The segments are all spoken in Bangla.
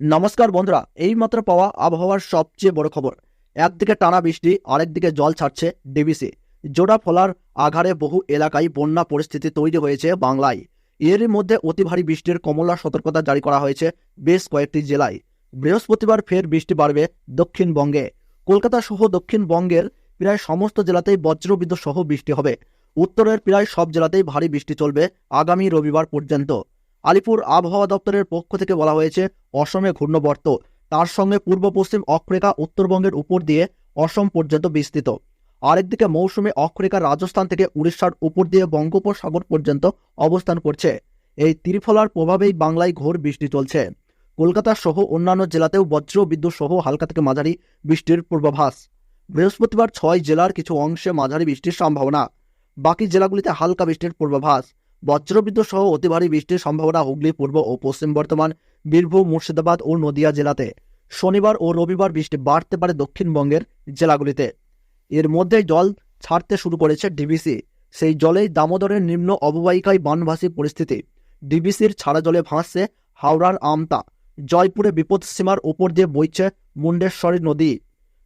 নমস্কার বন্ধুরা, এইমাত্র পাওয়া আবহাওয়ার সবচেয়ে বড় খবর। একদিকে টানা বৃষ্টি, আরেকদিকে জল ছাড়ছে ডিবিসি। জোড়া ফলার আঘারে বহু এলাকায় বন্যা পরিস্থিতি তৈরি হয়েছে বাংলায়। এরই মধ্যে অতি ভারী বৃষ্টির কমলা সতর্কতা জারি করা হয়েছে বেশ কয়েকটি জেলায়। বৃহস্পতিবার ফের বৃষ্টি বাড়বে দক্ষিণবঙ্গে। কলকাতা সহ দক্ষিণবঙ্গের প্রায় সমস্ত জেলাতেই বজ্রবিদ্যুৎ সহ বৃষ্টি হবে। উত্তরের প্রায় সব জেলাতেই ভারী বৃষ্টি চলবে আগামী রবিবার পর্যন্ত। আলিপুর আবহাওয়া দপ্তরের পক্ষ থেকে বলা হয়েছে, অসমে ঘূর্ণবর্ত। তার সঙ্গে পূর্ব পশ্চিম অক্ষরেখা উত্তরবঙ্গের উপর দিয়ে অসম পর্যন্ত বিস্তৃত। আরেকদিকে মৌসুমে অক্ষরেখা রাজস্থান থেকে উড়িষ্যার উপর দিয়ে বঙ্গোপসাগর পর্যন্ত অবস্থান করছে। এই ত্রিফলার প্রভাবেই বাংলায় ঘোর বৃষ্টি চলছে। কলকাতা সহ অন্যান্য জেলাতেও বজ্র বিদ্যুৎ সহ হালকা থেকে মাঝারি বৃষ্টির পূর্বাভাস। বৃহস্পতিবার ছয় জেলার কিছু অংশে মাঝারি বৃষ্টির সম্ভাবনা। বাকি জেলাগুলিতে হালকা বৃষ্টির পূর্বাভাস। বজ্রবিদ্যুৎ সহ অতি ভারী বৃষ্টির সম্ভাবনা হুগলি, পূর্ব ও পশ্চিম বর্ধমান, বীরভূম, মুর্শিদাবাদ ও নদিয়া জেলাতে। শনিবার ও রবিবার বৃষ্টি বাড়তে পারে দক্ষিণবঙ্গের জেলাগুলিতে। এর মধ্যেই জল ছাড়তে শুরু করেছে ডিবিসি। সেই জলেই দামোদরের নিম্ন অববাহিকায় বানভাসী পরিস্থিতি। ডিবিসির ছাড়া জলে ভাসছে হাওড়ার আমতা। জয়পুরে বিপদসীমার ওপর দিয়ে বইছে মুন্ডেশ্বরী নদী।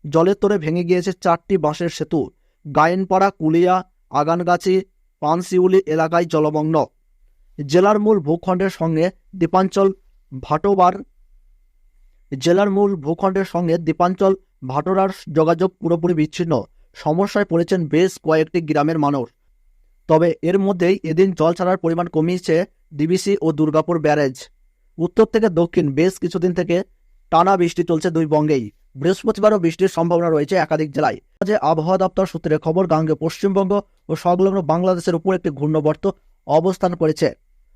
জলের তোরে ভেঙে গিয়েছে চারটি বাঁশের সেতু। গায়েনপাড়া, কুলিয়া, আগানগাছি পানশিউলি এলাকায় জলমগ্ন। জেলার মূল ভূখণ্ডের সঙ্গে দ্বীপাঞ্চল ভাটোবার জেলার মূল ভূখণ্ডের সঙ্গে দ্বীপাঞ্চল ভাটোরার যোগাযোগ পুরোপুরি বিচ্ছিন্ন। সমস্যায় পড়েছেন বেশ কয়েকটি গ্রামের মানুষ। তবে এর মধ্যেই এদিন জল ছাড়ার পরিমাণ কমিয়েছে ডিবিসি ও দুর্গাপুর ব্যারেজ। উত্তর থেকে দক্ষিণ বেশ কিছুদিন থেকে টানা বৃষ্টি চলছে দুই বঙ্গেই। বৃহস্পতিবারও বৃষ্টির সম্ভাবনা রয়েছে একাধিক জেলায়। যে আবহাওয়া দপ্তর সূত্রে খবর, গাঙ্গে পশ্চিমবঙ্গ ও সংলগ্ন বাংলাদেশের উপর একটি ঘূর্ণবর্ত অবস্থান করেছে।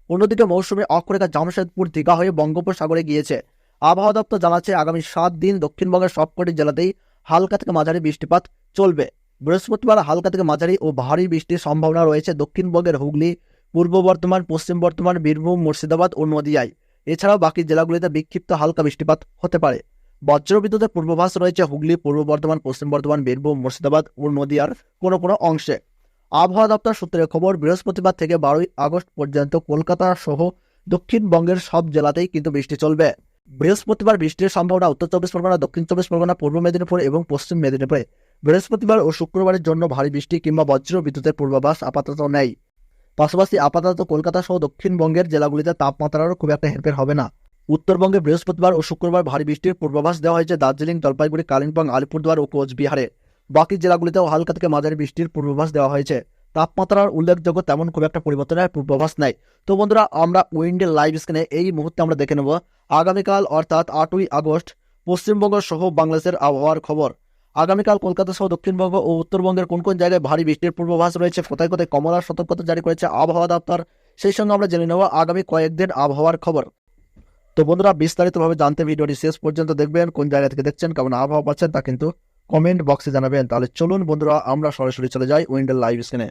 অন্যদিকে মৌসুমে অক্ষরেখা জামশেদপুর দীঘা হয়ে বঙ্গোপসাগরে গিয়েছে। আবহাওয়া দপ্তর জানাচ্ছে, আগামী সাত দিন দক্ষিণবঙ্গের সবকটি জেলাতেই হালকা থেকে মাঝারি বৃষ্টিপাত চলবে। বৃহস্পতিবার হালকা থেকে মাঝারি ও ভারী বৃষ্টির সম্ভাবনা রয়েছে দক্ষিণবঙ্গের হুগলি, পূর্ব বর্ধমান, পশ্চিম বর্ধমান, বীরভূম, মুর্শিদাবাদ ও নদিয়ায়। এছাড়াও বাকি জেলাগুলিতে বিক্ষিপ্ত হালকা বৃষ্টিপাত হতে পারে। বজ্রবিদ্যুতের পূর্বাভাস রয়েছে হুগলি, পূর্ব বর্ধমান, পশ্চিম বর্ধমান, বীরভূম, মুর্শিদাবাদ ও নদিয়ার কোনো কোনো অংশে। আবহাওয়া দপ্তর সূত্রে খবর, বৃহস্পতিবার থেকে বারোই আগস্ট পর্যন্ত কলকাতা সহ দক্ষিণবঙ্গের সব জেলাতেই কিন্তু বৃষ্টি চলবে। বৃহস্পতিবার বৃষ্টির সম্ভাবনা উত্তর চব্বিশ পরগনা, দক্ষিণ চব্বিশ পরগনা, পূর্ব মেদিনীপুর এবং পশ্চিম মেদিনীপুরে। বৃহস্পতিবার ও শুক্রবারের জন্য ভারী বৃষ্টি কিংবা বজ্র বিদ্যুতের পূর্বাভাস আপাতত নেই। পাশাপাশি আপাতত কলকাতা সহ দক্ষিণবঙ্গের জেলাগুলিতে তাপমাত্রারও খুব একটা হেরফের হবে না। উত্তরবঙ্গে বৃহস্পতিবার ও শুক্রবার ভারী বৃষ্টির পূর্বাভাস দেওয়া হয়েছে দার্জিলিং, জলপাইগুড়ি, কালিম্পং, আলিপুরদুয়ার ও কোচবিহারে। বাকি জেলাগুলিতেও হালকা থেকে মাঝারি বৃষ্টির পূর্বাভাস দেওয়া হয়েছে। তাপমাত্রার উল্লেখযোগ্য তেমন খুব একটা পরিবর্তনের পূর্বাভাস নাই। তো বন্ধুরা, আমরা উইন্ডের লাইভ স্ক্রিনে এই মুহূর্তে আমরা দেখে নেব আগামীকাল অর্থাৎ আটই আগস্ট পশ্চিমবঙ্গ সহ বাংলাদেশের আবহাওয়ার খবর। আগামীকাল কলকাতা সহ দক্ষিণবঙ্গ ও উত্তরবঙ্গের কোন কোন জায়গায় ভারী বৃষ্টির পূর্বাভাস রয়েছে, কোথায় কোথায় কমলার সতর্কতা জারি করেছে আবহাওয়া দপ্তর, সেই সঙ্গে আমরা জেনে নেব আগামী কয়েকদিন আবহাওয়ার খবর। তো বন্ধুরা, বিস্তারিতভাবে জানতে ভিডিওটি শেষ পর্যন্ত দেখবেন, কোন জায়গা থেকে দেখছেন, কেমন আবহাওয়া পাচ্ছেন তা কিন্তু কমেন্ট বক্সে জানাবেন। তাহলে চলুন বন্ধুরা, আমরা সরাসরি চলে যাই উইন্ডেল লাইভ স্ক্রিনে।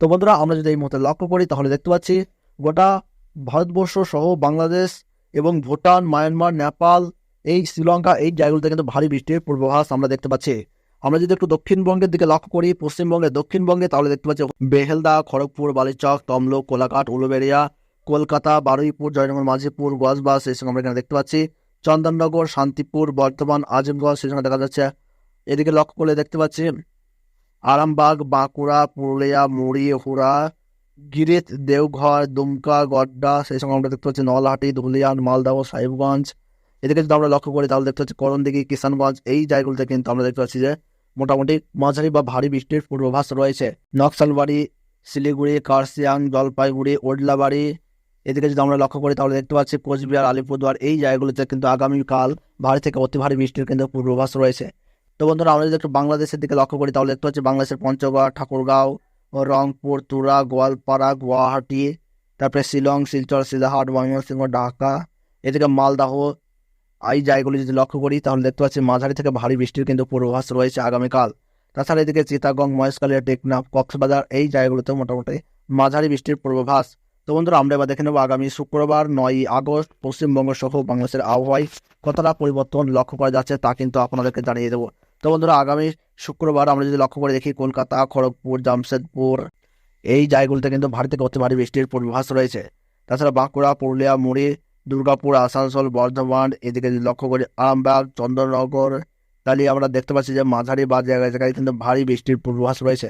তো বন্ধুরা, আমরা যদি এই মুহূর্তে লক্ষ্য করি, তাহলে দেখতে পাচ্ছি গোটা ভারতবর্ষ সহ বাংলাদেশ এবং ভুটান, মায়ানমার, নেপাল, এই শ্রীলঙ্কা, এই জায়গাগুলোতে কিন্তু ভারী বৃষ্টির পূর্বাভাস আমরা দেখতে পাচ্ছি। আমরা যদি একটু দক্ষিণবঙ্গের দিকে লক্ষ্য করি পশ্চিমবঙ্গে দক্ষিণবঙ্গে, তাহলে দেখতে পাচ্ছি বেহেলদা, খড়গপুর, বালিচক, তমলুক, কোলাঘাট, উলুবেড়িয়া কলকাতা, বারুইপুর, জয়নগর, মাঝিপুর গজবাস এই সঙ্গে আমরা এখানে দেখতে পাচ্ছি। চন্দননগর, শান্তিপুর, বর্ধমান আজিমগঞ্জ সেই সঙ্গে দেখা যাচ্ছে। এদিকে লক্ষ্য করলে দেখতে পাচ্ছি আরামবাগ, বাঁকুড়া, পুরুলিয়া, মুড়ি, হুড়া, গিরিত, দেওঘর, দুমকা, গড্ডা, সেই সঙ্গে আমরা দেখতে পাচ্ছি নলহাটি, ধুলিয়ান মালদহ সাহেবগঞ্জ। এদিকে যদি আমরা লক্ষ্য করি, তাহলে দেখতে পাচ্ছি করণদিঘি, কিষানগঞ্জ, এই জায়গাগুলোতে কিন্তু আমরা দেখতে পাচ্ছি যে মোটামুটি মাঝারি বা ভারী বৃষ্টির পূর্বাভাস রয়েছে। নকশালবাড়ি, শিলিগুড়ি কার্সিয়াং জলপাইগুড়ি, ওডলাবাড়ি এদিকে যদি আমরা লক্ষ্য করি, তাহলে দেখতে পাচ্ছি কোচবিহার, আলিপুরদুয়ার এই জায়গাগুলোতে কিন্তু আগামীকাল ভারী থেকে অতি ভারী বৃষ্টির কিন্তু পূর্বাভাস রয়েছে। তো বন্ধুরা, আমরা যদি একটু বাংলাদেশের দিকে লক্ষ্য করি, তাহলে দেখতে পাচ্ছি বাংলাদেশের পঞ্চগড়, ঠাকুরগাঁও, রংপুর, তুরা, গোয়ালপাড়া, গুয়াহাটি, তারপরে শিলং, শিলচর শিলাহাট ময়মনসিংহ, ঢাকা, এদিকে মালদাহ, এই জায়গাগুলি যদি লক্ষ্য করি, তাহলে দেখতে পাচ্ছি মাঝারি থেকে ভারী বৃষ্টির কিন্তু পূর্বাভাস রয়েছে আগামীকাল। তাছাড়া এদিকে চিতাগং, মহেশকালিয়া, টেকনাফ, কক্সবাজার এই জায়গাগুলোতে মোটামুটি মাঝারি বৃষ্টির পূর্বাভাস। তো বন্ধুরা, আমরা এবার দেখে নেব আগামী শুক্রবার নয়ই আগস্ট পশ্চিমবঙ্গ সহ বাংলাদেশের আবহাওয়ায় কতটা পরিবর্তন লক্ষ্য করা যাচ্ছে তা কিন্তু আপনাদেরকে জানিয়ে দেবো। তো বন্ধুরা, আগামী শুক্রবার আমরা যদি লক্ষ্য করে দেখি, কলকাতা, খড়গপুর, জামশেদপুর, এই জায়গাগুলোতে কিন্তু ভারী থেকে ভারী বৃষ্টির পূর্বাভাস রয়েছে। তাছাড়া বাঁকুড়া, পুরুলিয়া, মুড়ি, দুর্গাপুর, আসানসোল, বর্ধমান, এদিকে যদি লক্ষ্য করি আরামবাগ, চন্দননগর, তাহলে আমরা দেখতে পাচ্ছি যে মাঝারি বা জায়গায় জায়গায় কিন্তু ভারী বৃষ্টির পূর্বাভাস রয়েছে।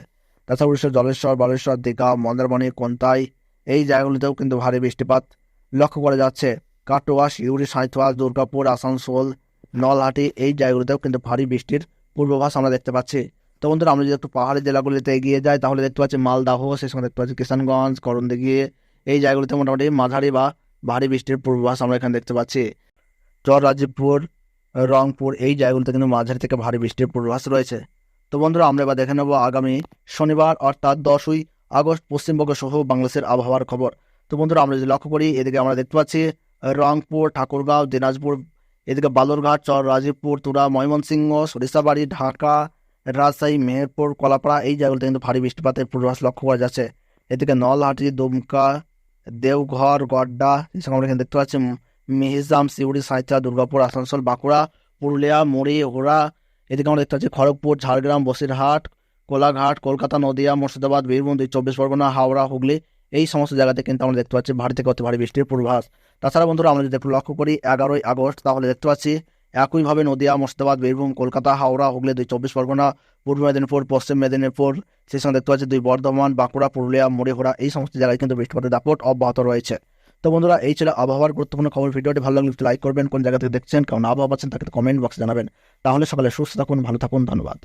তাছাড়া উড়িষ্যার জলেশ্বর, বালেশ্বর, দীঘা, মন্দারমণি, কোন্তাই এই জায়গাগুলিতেও কিন্তু ভারী বৃষ্টিপাত লক্ষ্য করা যাচ্ছে। কাটোয়া শিউরি সাঁইথোয়া, দুর্গাপুর, আসানসোল, নলহাটি এই জায়গাগুলিতেও কিন্তু ভারী বৃষ্টির পূর্বাভাস আমরা দেখতে পাচ্ছি। তো বন্ধুরা, আমরা যদি একটু পাহাড়ি জেলাগুলিতে এগিয়ে যাই, তাহলে দেখতে পাচ্ছি মালদাহ সেই সঙ্গে দেখতে পাচ্ছি কিষানগঞ্জ, করণদিঘি, এই জায়গাগুলিতে মোটামুটি মাঝারি বা ভারী বৃষ্টির পূর্বাভাস আমরা এখানে দেখতে পাচ্ছি। চর রাজীবপুর রংপুর এই জায়গাগুলিতে কিন্তু মাঝারি থেকে ভারী বৃষ্টির পূর্বাভাস রয়েছে। তো বন্ধুরা, আমরা এবার দেখে নেব আগামী শনিবার, অর্থাৎ দশই আগস্ট, পশ্চিমবঙ্গ সহ বাংলাদেশের আবহাওয়ার খবর। তো বন্ধুরা, আমরা যদি লক্ষ্য করি, এদিকে আমরা দেখতে পাচ্ছি, রংপুর, ঠাকুরগাঁও, দিনাজপুর, এদিকে বালুরঘাট, চর, রাজীবপুর, তুরা, ময়মনসিংহ, সরিষাবাড়ি, ঢাকা, রাজশাহী, মেহেরপুর, কলাপাড়া, এই জায়গাগুলোতে কিন্তু ভারী বৃষ্টিপাতের পূর্বাভাস লক্ষ্য করা যাচ্ছে। এদিকে নলহাটি, দুমকা, দেওঘর, গড্ডা সঙ্গে আমরা এখানে দেখতে পাচ্ছি মিহিজাম, সিউড়ি সাঁইথা দুর্গাপুর, আসানসোল, বাঁকুড়া, পুরুলিয়া, মুড়ি হোড়া এদিকে আমরা দেখতে পাচ্ছি খড়গপুর, ঝাড়গ্রাম, বসিরহাট কোলাঘাট, কলকাতা, নদিয়া, মুর্শিদাবাদ, বীরভূম, চব্বিশ পরগনা, হাওড়া, হুগলি, এই সমস্ত জায়গাতে কিন্তু আমরা দেখতে পাচ্ছি ভারী থেকে অতি ভারী বৃষ্টির পূর্বাভাস। তাছাড়া বন্ধুরা, আমরা যদি একটু লক্ষ্য করি, এগারোই আগস্ট, তাহলে দেখতে পাচ্ছি একইভাবে নদিয়া, মুর্শিদাবাদ, বীরভূম, কলকাতা, হাওড়া, হুগলি, দুই চব্বিশ পরগনা, পূর্ব মেদিনীপুর, পশ্চিম মেদিনীপুর, সেই সঙ্গে দেখতে পাচ্ছি দুই বর্ধমান, বাঁকুড়া, পুরুলিয়া মুড়িঘোড়া এই সমস্ত জায়গায় কিন্তু বৃষ্টিপাতের দাপট অব্যাহত রয়েছে। তো বন্ধুরা, এই ছিল আবহাওয়ার গুরুত্বপূর্ণ খবর। ভিডিওটি ভালো লাগলে লাইক করবেন, কোন জায়গা থেকে দেখছেন কারণ আবহাওয়া পাচ্ছেন তাকে কমেন্ট বক্সে জানাবেন। তাহলে সকালে সুস্থ থাকুন, ভালো থাকুন, ধন্যবাদ।